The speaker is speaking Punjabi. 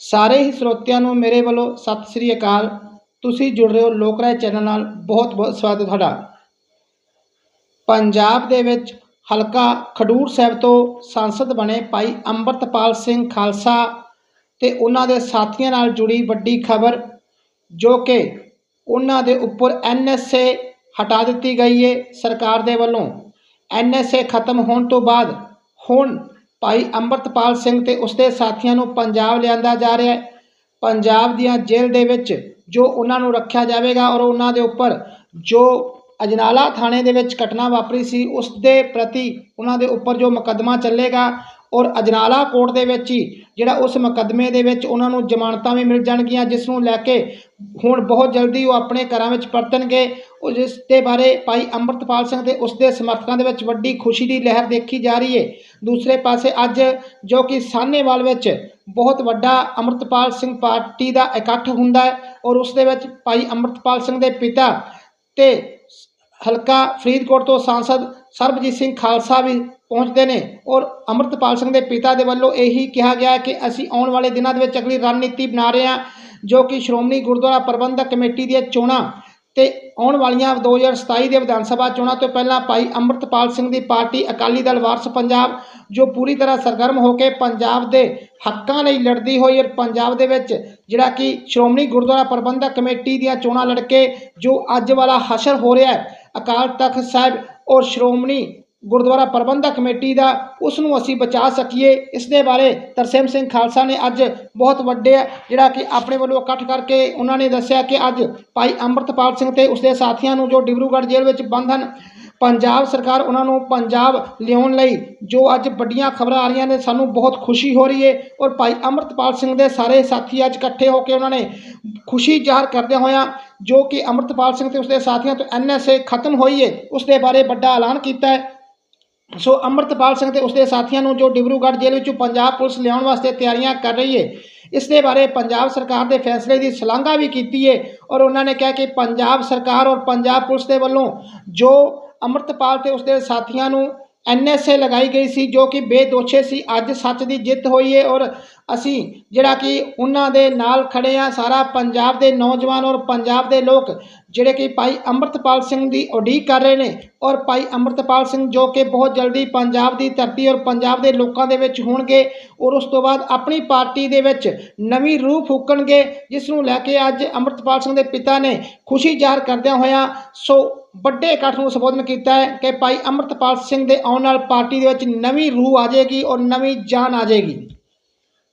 ਸਾਰੇ ਹੀ ਸਰੋਤਿਆਂ ਨੂੰ ਮੇਰੇ ਵੱਲੋਂ ਸਤਿ ਸ੍ਰੀ ਅਕਾਲ। ਤੁਸੀਂ ਜੁੜ ਰਹੇ ਹੋ ਲੋਕ ਰਾਏ ਚੈਨਲ ਨਾਲ। ਬਹੁਤ ਬਹੁਤ ਸਵਾਗਤ ਤੁਹਾਡਾ। ਪੰਜਾਬ ਦੇ ਵਿੱਚ ਹਲਕਾ ਖਡੂਰ ਸਾਹਿਬ ਤੋਂ ਸੰਸਦ ਬਣੇ ਭਾਈ ਅੰਮ੍ਰਿਤਪਾਲ ਸਿੰਘ ਖਾਲਸਾ ਤੇ ਉਹਨਾਂ ਦੇ ਸਾਥੀਆਂ ਨਾਲ ਜੁੜੀ ਵੱਡੀ ਖਬਰ, ਜੋ ਕਿ ਉਹਨਾਂ ਦੇ ਉੱਪਰ ਐਨਐਸਏ ਹਟਾ ਦਿੱਤੀ ਗਈ ਹੈ ਸਰਕਾਰ ਦੇ ਵੱਲੋਂ। ਐਨਐਸਏ ਖਤਮ ਹੋਣ ਤੋਂ ਬਾਅਦ ਹੁਣ ਭਾਈ ਅੰਮ੍ਰਿਤਪਾਲ ਸਿੰਘ ਤੇ ਉਸਦੇ ਸਾਥੀਆਂ ਨੂੰ ਪੰਜਾਬ ਲਿਆਂਦਾ ਜਾ ਰਿਹਾ ਹੈ। ਪੰਜਾਬ ਦੀਆਂ ਜੇਲ੍ਹ ਦੇ ਵਿੱਚ ਜੋ ਉਹਨਾਂ ਨੂੰ ਰੱਖਿਆ ਜਾਵੇਗਾ ਔਰ ਉਹਨਾਂ ਦੇ ਉੱਪਰ ਜੋ ਅਜਨਾਲਾ ਥਾਣੇ ਦੇ ਵਿੱਚ ਘਟਨਾ ਵਾਪਰੀ ਸੀ ਉਸ ਦੇ ਪ੍ਰਤੀ ਉਹਨਾਂ ਦੇ ਉੱਪਰ ਜੋ ਮੁਕੱਦਮਾ ਚੱਲੇਗਾ ਔਰ ਅਜਨਾਲਾ ਕੋਰਟ ਦੇ ਵਿੱਚ ਹੀ ਜਿਹੜਾ ਉਸ ਮੁਕੱਦਮੇ ਦੇ ਵਿੱਚ ਉਹਨਾਂ ਨੂੰ ਜ਼ਮਾਨਤਾਂ ਵੀ ਮਿਲ ਜਾਣਗੀਆਂ, ਜਿਸ ਨੂੰ ਲੈ ਕੇ ਹੁਣ ਬਹੁਤ ਜਲਦੀ ਉਹ ਆਪਣੇ ਘਰਾਂ ਵਿੱਚ ਪਰਤਣਗੇ ਉਹ ਜਿਸ ਦੇ ਬਾਰੇ ਭਾਈ ਅੰਮ੍ਰਿਤਪਾਲ ਸਿੰਘ ਤੇ ਉਸ ਦੇ ਸਮਰਥਕਾਂ ਦੇ ਵਿੱਚ ਵੱਡੀ ਖੁਸ਼ੀ ਦੀ ਲਹਿਰ ਦੇਖੀ ਜਾ ਰਹੀ ਹੈ ਦੂਸਰੇ ਪਾਸੇ ਅੱਜ ਜੋ ਕਿ ਸਾਹਨੇਵਾਲ ਵਿੱਚ ਬਹੁਤ ਵੱਡਾ ਅੰਮ੍ਰਿਤਪਾਲ ਸਿੰਘ ਪਾਰਟੀ ਦਾ ਇਕੱਠ ਹੁੰਦਾ ਹੈ ਔਰ ਉਸ ਦੇ ਵਿੱਚ ਭਾਈ ਅੰਮ੍ਰਿਤਪਾਲ ਸਿੰਘ ਦੇ ਪਿਤਾ ਤੇ ਹਲਕਾ ਫਰੀਦਕੋਟ ਤੋਂ ਸਾਂਸਦ ਸਰਬਜੀਤ ਸਿੰਘ ਖਾਲਸਾ ਵੀ ਪਹੁੰਚਦੇ ਨੇ ਔਰ ਅੰਮ੍ਰਿਤਪਾਲ ਸਿੰਘ ਦੇ ਪਿਤਾ ਦੇ ਵੱਲੋਂ ਇਹੀ ਕਿਹਾ ਗਿਆ ਹੈ ਕਿ ਅਸੀਂ ਆਉਣ ਵਾਲੇ ਦਿਨਾਂ ਦੇ ਵਿੱਚ ਅਗਲੀ ਰਣਨੀਤੀ ਬਣਾ ਰਹੇ ਹਾਂ ਜੋ ਕਿ ਸ਼੍ਰੋਮਣੀ ਗੁਰਦੁਆਰਾ ਪ੍ਰਬੰਧਕ ਕਮੇਟੀ ਦੀਆਂ ਚੋਣਾਂ ਤੇ ਆਉਣ ਵਾਲੀਆਂ 2027 ਦੇ ਵਿਧਾਨ ਸਭਾ ਚੋਣਾਂ ਤੋਂ ਪਹਿਲਾਂ ਭਾਈ ਅੰਮ੍ਰਿਤਪਾਲ ਸਿੰਘ ਦੀ ਪਾਰਟੀ ਅਕਾਲੀ ਦਲ ਵਾਰਸ ਪੰਜਾਬ, ਜੋ ਪੂਰੀ ਤਰ੍ਹਾਂ ਸਰਗਰਮ ਹੋ ਕੇ ਪੰਜਾਬ ਦੇ ਹੱਕਾਂ ਲਈ ਲੜਦੀ ਹੋਈ ਔਰ ਪੰਜਾਬ ਦੇ ਵਿੱਚ ਜਿਹੜਾ ਕਿ ਸ਼੍ਰੋਮਣੀ ਗੁਰਦੁਆਰਾ ਪ੍ਰਬੰਧਕ ਕਮੇਟੀ ਦੀਆਂ ਚੋਣਾਂ ਲੜ ਕੇ ਜੋ ਅੱਜ ਵਾਲਾ ਹਸ਼ਰ ਹੋ ਰਿਹਾ ਹੈ, ਅਕਾਲ ਤਖਤ ਸਾਹਿਬ ਔਰ ਸ਼੍ਰੋਮਣੀ ਗੁਰਦੁਆਰਾ ਪ੍ਰਬੰਧਕ ਕਮੇਟੀ ਦਾ ਉਸ ਨੂੰ ਅਸੀਂ ਬਚਾ ਸਕੀਏ। ਇਸ ਦੇ ਬਾਰੇ ਤਰਸੇਮ ਸਿੰਘ ਖਾਲਸਾ ਨੇ ਅੱਜ ਬਹੁਤ ਵੱਡੇ ਜਿਹੜਾ ਕਿ ਆਪਣੇ ਵੱਲੋਂ ਇਕੱਠ ਕਰਕੇ ਉਹਨਾਂ ਨੇ ਦੱਸਿਆ ਕਿ ਅੱਜ ਭਾਈ ਅੰਮ੍ਰਿਤਪਾਲ ਸਿੰਘ ਤੇ ਉਸਦੇ ਸਾਥੀਆਂ ਨੂੰ ਜੋ ਡਿਬਰੂਗੜ੍ਹ ਜੇਲ੍ਹ ਵਿੱਚ ਬੰਦ ਹਨ, ਪੰਜਾਬ ਸਰਕਾਰ ਉਹਨਾਂ ਨੂੰ ਪੰਜਾਬ ਲਿਆਉਣ ਲਈ ਜੋ ਅੱਜ ਵੱਡੀਆਂ ਖਬਰਾਂ ਆ ਰਹੀਆਂ ਨੇ, ਸਾਨੂੰ ਬਹੁਤ ਖੁਸ਼ੀ ਹੋ ਰਹੀ ਹੈ ਔਰ ਭਾਈ ਅੰਮ੍ਰਿਤਪਾਲ ਸਿੰਘ ਦੇ ਸਾਰੇ ਸਾਥੀ ਅੱਜ ਇਕੱਠੇ ਹੋ ਕੇ ਉਹਨਾਂ ਨੇ ਖੁਸ਼ੀ ਜ਼ਾਹਰ ਕਰਦਿਆਂ ਹੋਇਆਂ ਜੋ ਕਿ ਅੰਮ੍ਰਿਤਪਾਲ ਸਿੰਘ ਤੇ ਉਸਦੇ ਸਾਥੀਆਂ ਤੋਂ ਐਨਐਸਏ ਖਤਮ ਹੋਈ ਹੈ ਉਸ ਦੇ ਬਾਰੇ ਵੱਡਾ ਐਲਾਨ ਕੀਤਾ ਹੈ। ਸੋ ਅੰਮ੍ਰਿਤਪਾਲ ਸਿੰਘ ਤੇ ਉਸਦੇ ਸਾਥੀਆਂ ਨੂੰ ਜੋ ਡਿਬਰੂਗੜ੍ਹ ਜੇਲ੍ਹ ਵਿੱਚੋਂ ਪੰਜਾਬ ਪੁਲਿਸ ਲਿਆਉਣ ਵਾਸਤੇ ਤਿਆਰੀਆਂ ਕਰ ਰਹੀ ਹੈ ਇਸ ਦੇ ਬਾਰੇ ਪੰਜਾਬ ਸਰਕਾਰ ਦੇ ਫੈਸਲੇ ਦੀ ਸ਼ਲਾਘਾ ਵੀ ਕੀਤੀ ਹੈ ਔਰ ਉਹਨਾਂ ਨੇ ਕਿਹਾ ਕਿ ਪੰਜਾਬ ਸਰਕਾਰ ਔਰ ਪੰਜਾਬ ਪੁਲਿਸ ਦੇ ਵੱਲੋਂ ਜੋ ਅੰਮ੍ਰਿਤਪਾਲ ਤੇ ਉਸਦੇ ਸਾਥੀਆਂ ਨੂੰ ਐਨਐਸਏ ਲਗਾਈ ਗਈ ਸੀ ਜੋ ਕਿ ਬੇਦੋਸ਼ੇ ਸੀ, ਅੱਜ ਸੱਚ ਦੀ ਜਿੱਤ ਹੋਈ ਹੈ ਔਰ ਅਸੀਂ ਜਿਹੜਾ ਕਿ ਉਹਨਾਂ ਦੇ ਨਾਲ ਖੜੇ ਆ ਸਾਰਾ ਪੰਜਾਬ ਦੇ ਨੌਜਵਾਨ ਔਰ ਪੰਜਾਬ ਦੇ ਲੋਕ ਜਿਹੜੇ ਕਿ ਭਾਈ ਅੰਮ੍ਰਿਤਪਾਲ ਸਿੰਘ ਦੀ ਉਡੀਕ ਕਰ ਰਹੇ ਨੇ ਔਰ ਭਾਈ ਅੰਮ੍ਰਿਤਪਾਲ ਸਿੰਘ ਜੋ ਕਿ ਬਹੁਤ ਜਲਦੀ ਪੰਜਾਬ ਦੀ ਧਰਤੀ ਔਰ ਪੰਜਾਬ ਦੇ ਲੋਕਾਂ ਦੇ ਵਿੱਚ ਹੋਣਗੇ ਔਰ ਉਸ ਤੋਂ ਬਾਅਦ ਆਪਣੀ ਪਾਰਟੀ ਦੇ ਵਿੱਚ ਨਵੀਂ ਰੂਹ ਫੂਕਣਗੇ, ਜਿਸ ਨੂੰ ਲੈ ਕੇ ਅੱਜ ਅੰਮ੍ਰਿਤਪਾਲ ਸਿੰਘ ਦੇ ਪਿਤਾ ਨੇ ਖੁਸ਼ੀ ਜ਼ਾਹਰ ਕਰਦਿਆਂ ਹੋਇਆਂ ਸੋ ਵੱਡੇ ਇਕੱਠ ਨੂੰ ਸੰਬੋਧਨ ਕੀਤਾ ਹੈ ਕਿ ਭਾਈ ਅੰਮ੍ਰਿਤਪਾਲ ਸਿੰਘ ਦੇ ਆਉਣ ਨਾਲ ਪਾਰਟੀ ਦੇ ਵਿੱਚ ਨਵੀਂ ਰੂਹ ਆ ਜਾਏਗੀ ਔਰ ਨਵੀਂ ਜਾਨ ਆ ਜਾਏਗੀ।